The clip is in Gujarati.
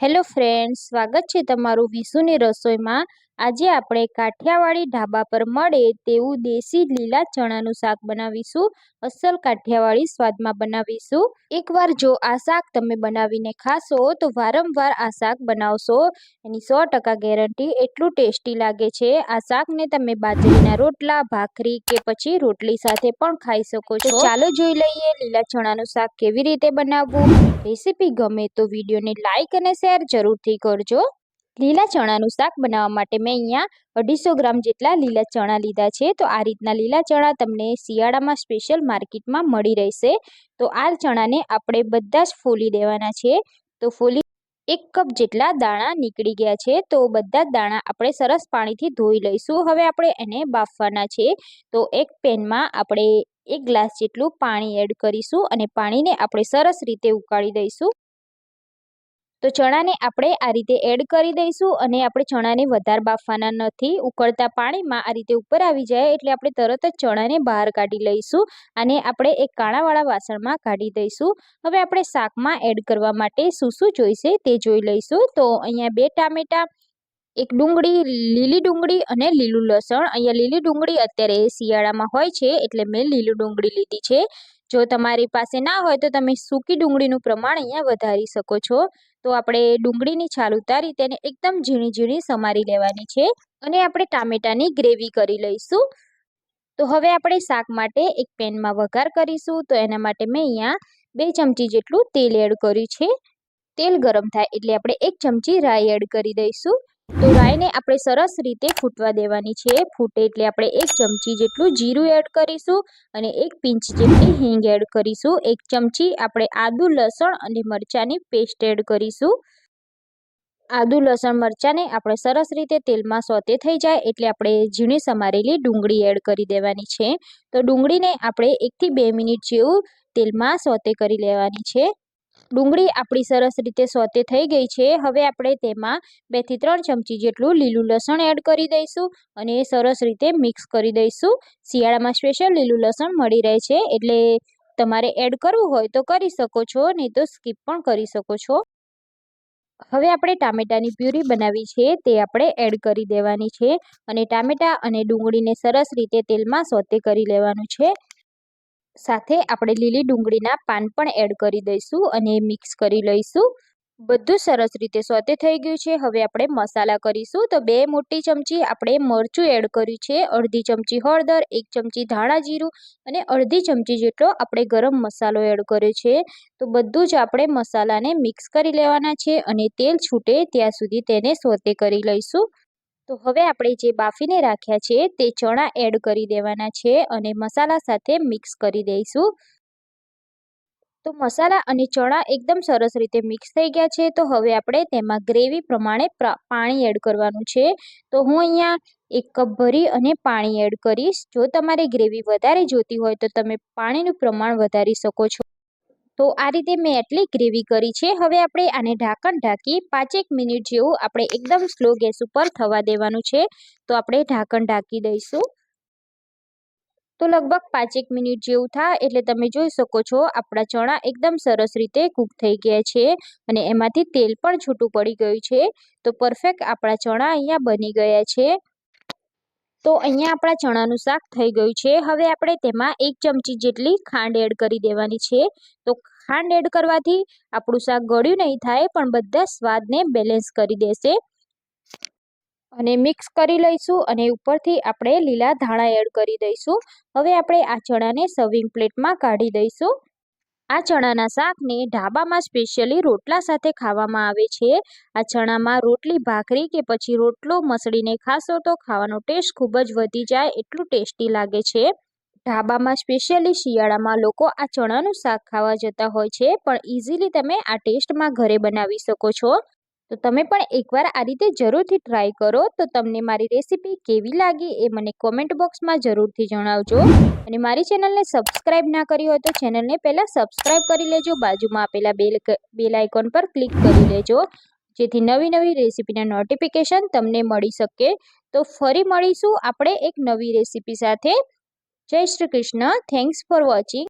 હેલો ફ્રેન્ડ્સ સ્વાગત છે તમારું વિશુની રસોઈમાં. આજે આપણે કાઠિયાવાડી ઢાબા પર મળે તેવું દેશી લીલા ચણાનું શાક બનાવીશું, અસલ કાઠિયાવાડી સ્વાદમાં બનાવીશું. એકવાર જો આ શાક તમે બનાવીને ખાશો, તો વારંવાર આ શાક બનાવશો. એની સો ટકા ગેરંટી એટલું ટેસ્ટી લાગે છે. આ શાકને તમે બાજરીના રોટલા, ભાખરી કે પછી રોટલી સાથે પણ ખાઈ શકો છો. ચાલો જોઈ લઈએ લીલા ચણાનું શાક કેવી રીતે બનાવવું. રેસીપી ગમે તો વિડીયોને લાઇક અને શેર જરૂરથી કરજો. લીલા ચણાનું શાક બનાવવા માટે મેં અહીંયા અઢીસો ગ્રામ જેટલા લીલા ચણા લીધા છે. તો આ રીતના લીલા ચણા તમને શિયાળામાં સ્પેશિયલ માર્કેટમાં મળી રહેશે. તો આ ચણાને આપણે બધા જ ફોલી દેવાના છે. તો ફોલી એક કપ જેટલા દાણા નીકળી ગયા છે. તો બધા જ દાણા આપણે સરસ પાણીથી ધોઈ લઈશું. હવે આપણે એને બાફવાના છે. તો એક પેનમાં આપણે એક ગ્લાસ જેટલું પાણી એડ કરીશું અને પાણીને આપણે સરસ રીતે ઉકાળી દઈશું. તો ચણાને આપણે આ રીતે એડ કરી દઈશું અને આપણે ચણાને વધારે બાફવાના નથી. ઉકળતા પાણીમાં આ રીતે ઉપર આવી જાય એટલે આપણે તરત જ ચણાને બહાર કાઢી લઈશું અને આપણે એક કાણાવાળા વાસણમાં કાઢી દઈશું. હવે આપણે શાકમાં એડ કરવા માટે શું શું જોઈશે તે જોઈ લઈશું. તો અહીંયા બે ટામેટા, એક ડુંગળી, લીલી ડુંગળી અને લીલું લસણ. અહીંયા લીલી ડુંગળી અત્યારે શિયાળામાં હોય છે એટલે મેં લીલું ડુંગળી લીધી છે. જો તમારી પાસે ના હોય તો તમે સૂકી ડુંગળીનું પ્રમાણ અહીંયા વધારી શકો છો. તો આપણે ડુંગળીની છાલ ઉતારી તેને એકદમ ઝીણી ઝીણી સમારી લેવાની છે અને આપણે ટામેટાની ગ્રેવી કરી લઈશું. તો હવે આપણે શાક માટે એક પેનમાં વઘાર કરીશું. તો એના માટે મેં અહીંયા બે ચમચી જેટલું તેલ એડ કર્યું છે. તેલ ગરમ થાય એટલે આપણે એક ચમચી રાઈ એડ કરી દઈશું. તો રાઈને આપણે સરસ રીતે ફૂટવા દેવાની છે. ફૂટે એટલે આપણે એક ચમચી જેટલું જીરું એડ કરીશું અને એક પિંચ જેટલી હિંગ એડ કરીશું. એક ચમચી આપણે આદુ, લસણ અને મરચાંની પેસ્ટ એડ કરીશું. આદુ, લસણ, મરચાંને આપણે સરસ રીતે તેલમાં સોતે થઈ જાય એટલે આપણે ઝીણી સમારેલી ડુંગળી એડ કરી દેવાની છે. તો ડુંગળીને આપણે એકથી બે મિનિટ જેવું તેલમાં સોતે કરી લેવાની છે. ડુંગળી આપણી સરસ રીતે સોતે થઈ ગઈ છે. હવે આપણે તેમાં બેથી ત્રણ ચમચી જેટલું લીલું લસણ એડ કરી દઈશું અને સરસ રીતે મિક્સ કરી દઈશું. શિયાળામાં સ્પેશિયલ લીલું લસણ મળી રહે છે. એટલે તમારે એડ કરવું હોય તો કરી શકો છો, નહીં તો સ્કીપ પણ કરી શકો છો. હવે આપણે ટામેટાની પ્યુરી બનાવી છે. તે આપણે એડ કરી દેવાની છે અને ટામેટા અને ડુંગળીને સરસ રીતે તેલમાં સોતે કરી લેવાનું છે. સાથે આપણે લીલી ડુંગળીના પાન પણ એડ કરી દઈશું અને મિક્સ કરી લઈશું. બધું સરસ રીતે સોતે થઈ ગયું છે. હવે આપણે મસાલા કરીશું. તો બે મોટી ચમચી આપણે મરચું એડ કર્યું છે. અડધી ચમચી હળદર, એક ચમચી ધાણા જીરું અને અડધી ચમચી જેટલો આપણે ગરમ મસાલો એડ કર્યો છે. તો બધું જ આપણે મસાલાને મિક્સ કરી લેવાના છે અને તેલ છૂટે ત્યાં સુધી તેને સોતે કરી લઈશું. તો હવે આપણે જે બાફીને રાખ્યા છે તે ચણા એડ કરી દેવાના છે અને મસાલા સાથે મિક્સ કરી દઈશું. તો મસાલા અને ચણા એકદમ સરસ રીતે મિક્સ થઈ ગયા છે. તો હવે આપણે તેમાં ગ્રેવી પ્રમાણે પાણી એડ કરવાનું છે. તો હું અહીંયા એક કપ ભરી અને પાણી એડ કરીશ. જો તમારે ગ્રેવી વધારે જોતી હોય તો તમે પાણીનું પ્રમાણ વધારી શકો છો. તો આ રીતે મેં એટલી ગ્રેવી કરી છે. હવે આપણે આને ઢાંકણ ઢાંકી પાંચેક મિનિટ જેવું આપણે એકદમ સ્લો ગેસ ઉપર થવા દેવાનું છે. તો આપણે ઢાંકણ ઢાંકી દઈશું. તો લગભગ પાંચેક મિનિટ જેવું થાય એટલે તમે જોઈ શકો છો આપણા ચણા એકદમ સરસ રીતે કૂક થઈ ગયા છે અને એમાંથી તેલ પણ છૂટું પડી ગયું છે. તો પરફેક્ટ આપણા ચણા અહીંયા બની ગયા છે. તો અહીંયા આપણા ચણાનું શાક થઈ ગયું છે. હવે આપણે તેમાં એક ચમચી જેટલી ખાંડ એડ કરી દેવાની છે. તો ખાંડ એડ કરવાથી આપણું શાક ગળ્યું નહીં થાય, પણ બધા સ્વાદને બેલેન્સ કરી દેશે. અને મિક્સ કરી લઈશું અને ઉપરથી આપણે લીલા ધાણા એડ કરી દઈશું. હવે આપણે આ ચણાને સર્વિંગ પ્લેટમાં કાઢી દઈશું. આ ચણાના શાકને ઢાબામાં સ્પેશિયલી રોટલા સાથે ખાવામાં આવે છે. આ ચણામાં રોટલી, ભાખરી કે પછી રોટલો મસળીને ખાશો તો ખાવાનો ટેસ્ટ ખૂબ જ વધી જાય એટલું ટેસ્ટી લાગે છે. ઢાબામાં સ્પેશિયલી શિયાળામાં લોકો આ ચણાનું શાક ખાવા જતા હોય છે, પણ ઇઝીલી તમે આ ટેસ્ટમાં ઘરે બનાવી શકો છો. તો તમે પણ એકવાર આ રીતે જરૂરથી ટ્રાય કરો. તો તમને મારી રેસીપી કેવી લાગી એ મને કોમેન્ટ બોક્સમાં જરૂરથી જણાવજો. અને મારી ચેનલને સબસ્ક્રાઈબ ના કરી હોય તો ચેનલને પહેલાં સબસ્ક્રાઈબ કરી લેજો. બાજુમાં આપેલા બેલ બેલ આઇકોન પર ક્લિક કરી લેજો. જેથી નવી નવી રેસીપીના નોટિફિકેશન તમને મળી શકે. તો ફરી મળીશું આપણે એક નવી રેસીપી સાથે. જય Shri Krishna. Thanks for watching